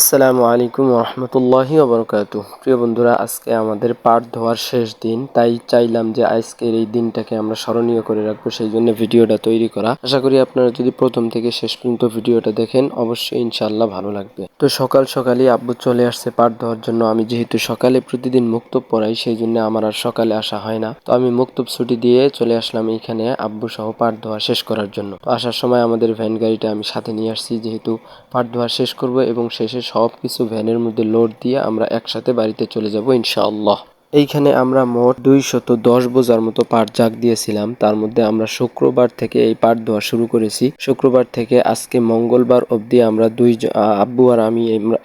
আসসালামু আলাইকুম রহমতুল্লাহি ওবরকাতু। প্রিয় বন্ধুরা, আজকে আমাদের পাট ধোয়ার শেষ দিন, তাই চাইলাম যে আজকের এই দিনটাকে আমরা স্মরণীয় করে রাখব, সেই জন্য ভিডিওটা তৈরি করা। আশা করি আপনারা যদি প্রথম থেকে শেষ পর্যন্ত ভিডিওটা দেখেন, অবশ্যই ইনশাল্লাহ ভালো লাগবে। তো সকাল সকালই আব্বু চলে আসছে পাট ধোয়ার জন্য। আমি যেহেতু সকালে প্রতিদিন মুক্তব পড়াই, সেই জন্য আমার আর সকালে আসা হয় না। তো আমি মুক্তব ছুটি দিয়ে চলে আসলাম এইখানে আব্বু সহ পাট ধোয়া শেষ করার জন্য। আসার সময় আমাদের ভ্যান গাড়িটা আমি সাথে নিয়ে আসছি, যেহেতু পাট ধোয়া শেষ করব এবং শেষে সব কিছু ভ্যানের মধ্যে লোড দিয়ে আমরা একসাথে বাড়িতে চলে যাব ইনশাআল্লাহ। এইখানে আমরা মোট দুইশত দশ বোঝার মতো পাট জাগ দিয়েছিলাম। তার মধ্যে আমরা শুক্রবার থেকে এই পাট ধোয়া শুরু করেছি। শুক্রবার থেকে আজকে মঙ্গলবার অবধি আমরা দুই আব্বু আর আমি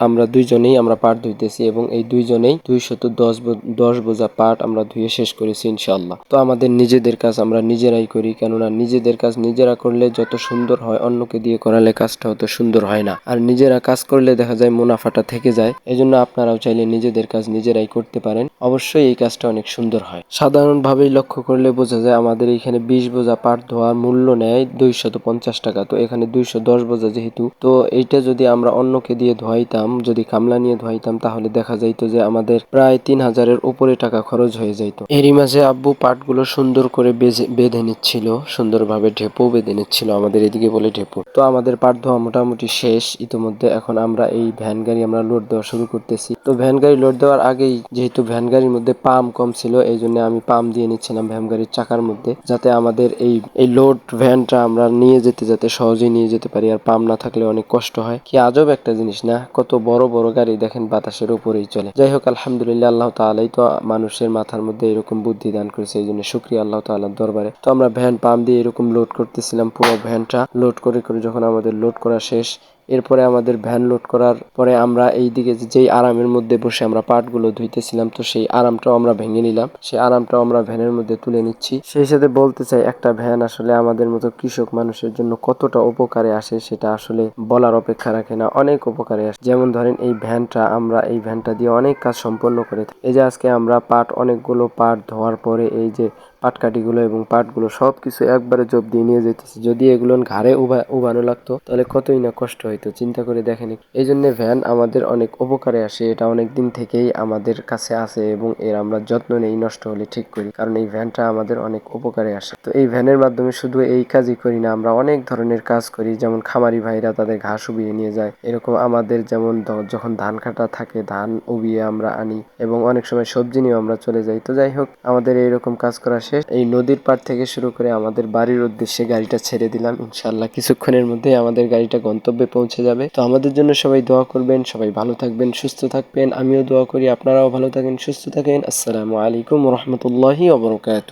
আমরা দুইজনেই আমরা পাট ধুইতেছি এবং এই দুইজনেই দুইশত দশ দশ বোঝা পাট আমরা ধুয়ে শেষ করেছি ইনশাল্লাহ তো আমাদের নিজেদের কাজ আমরা নিজেরাই করি, কেননা নিজেদের কাজ নিজেরা করলে যত সুন্দর হয়, অন্যকে দিয়ে করালে কাজটা অত সুন্দর হয় না। আর নিজেরা কাজ করলে দেখা যায় মুনাফাটা থেকে যায়। এজন্য আপনারাও চাইলে নিজেদের কাজ নিজেরাই করতে পারেন। অবশ্যই অবশ্যই এই কাজটা অনেক সুন্দর হয়। সাধারণভাবেই লক্ষ্য করলে বোঝা যায় আমাদের এখানে বিশ বোঝা পাট ধোয়ার মূল্য নেয় দুইশত পঞ্চাশ টাকা। তো এখানে দুইশো দশ বোঝা যেহেতু, তো এইটা যদি আমরা অন্যকে দিয়ে ধোয়াইতাম, যদি কামলা নিয়ে ধোয়াইতাম, তাহলে দেখা যাইতো যে আমাদের প্রায় তিন হাজারের উপরে টাকা খরচ হয়ে যাইতো। এরই মাঝে আব্বু পাটগুলো সুন্দর করে বেঁধে নিচ্ছিল, সুন্দরভাবে ঢেপো বেঁধে নিচ্ছিল, আমাদের এদিকে বলে ঢেপো। তো আমাদের পাট ধোয়া মোটামুটি শেষ, ইতিমধ্যে এখন আমরা এই ভ্যান গাড়ি আমরা লোড দেওয়া শুরু করতেছি। তো ভ্যান গাড়ি লোড দেওয়ার আগেই, যেহেতু ভ্যান গাড়ির মধ্যে মধ্যে পাম কম ছিল, এই জন্য আমি পাম দিয়ে নিচ্ছিলাম ভ্যান গাড়ির চাকার মধ্যে, যাতে আমাদের এই এই লোড ভ্যানটা আমরা নিয়ে যেতে, যাতে সহজেই নিয়ে যেতে পারি, আর পাম না থাকলে অনেক কষ্ট হয়। কি আজব একটা জিনিস না, কত বড় বড় গাড়ি দেখেন বাতাসের উপরেই চলে। যাই হোক, আলহামদুলিল্লাহ, আল্লাহ তালাই তো মানুষের মাথার মধ্যে এরকম বুদ্ধি দান করেছে, এই জন্য শুক্রিয়া আল্লাহ তাল্লাহ দরবারে। তো আমরা ভ্যান পাম দিয়ে এরকম লোড করতেছিলাম, পুরো ভ্যানটা লোড করে করে যখন আমাদের লোড করা শেষ এরপরে আমাদের ভ্যান লোড করার পরে আমরা এই দিকে যেই আরামের মধ্যে বসে আমরা পাটগুলো ধুইতেছিলাম, তো সেই আরামটাও আমরা ভেঙে নিলাম। সেই আরামটাও আমরা ভ্যানের মধ্যে তুলে নিচ্ছি। সেই সাথে বলতে চাই, একটা ভ্যান আসলে আমাদের মতো কৃষক মানুষের জন্য কতটা উপকারে আসে সেটা আসলে বলার অপেক্ষা রাখে না। অনেক উপকারে আসে। যেমন ধরেন, এই ভ্যানটা আমরা, এই ভ্যানটা দিয়ে অনেক কাজ সম্পন্ন করে থাকি। এই যে আজকে আমরা পাট, অনেকগুলো পাট ধোয়ার পরে এই যে পাটকাঠিগুলো এবং পাটগুলো সব কিছু একবারে জব দিয়ে নিয়ে যেতেছে যদি এগুলো ঘাড়ে উবানো লাগতো, তাহলে কতই না কষ্ট হইতো, চিন্তা করে দেখেন এই জন্য ভ্যান আমাদের অনেক উপকারে আসে, এটা অনেক দিন থেকেই আমাদের কাছে আছে এবং এর আমরা যত্ন নেই, নষ্ট হলে ঠিক করি, কারণ এই ভ্যানটা আমাদের অনেক উপকারে আসে। তো এই ভ্যানের মাধ্যমে শুধু এই কাজই করি না, আমরা অনেক ধরনের কাজ করি, যেমন খামারি ভাইরা তাদের ঘাস উবিয়ে নিয়ে যায়, এরকম আমাদের যেমন যখন ধান কাটা থাকে, ধান উবিয়ে আমরা আনি এবং অনেক সময় সবজি নিয়েও আমরা চলে যাই। তো যাই হোক, আমাদের এইরকম কাজ করা শেষ এই নদীর পার থেকে শুরু করে আমাদের বাড়ির উদ্দেশ্যে গাড়িটা ছেড়ে দিলাম। ইনশাল্লাহ কিছুক্ষণের মধ্যে আমাদের গাড়িটা গন্তব্যে পৌঁছে যাবে। তো আমাদের জন্য সবাই দোয়া করবেন, সবাই ভালো থাকবেন, সুস্থ থাকবেন। আমিও দোয়া করি, আপনারাও ভালো থাকেন, সুস্থ থাকেন। আসসালামু আলাইকুম রহমতুল্লাহি ওবরকাত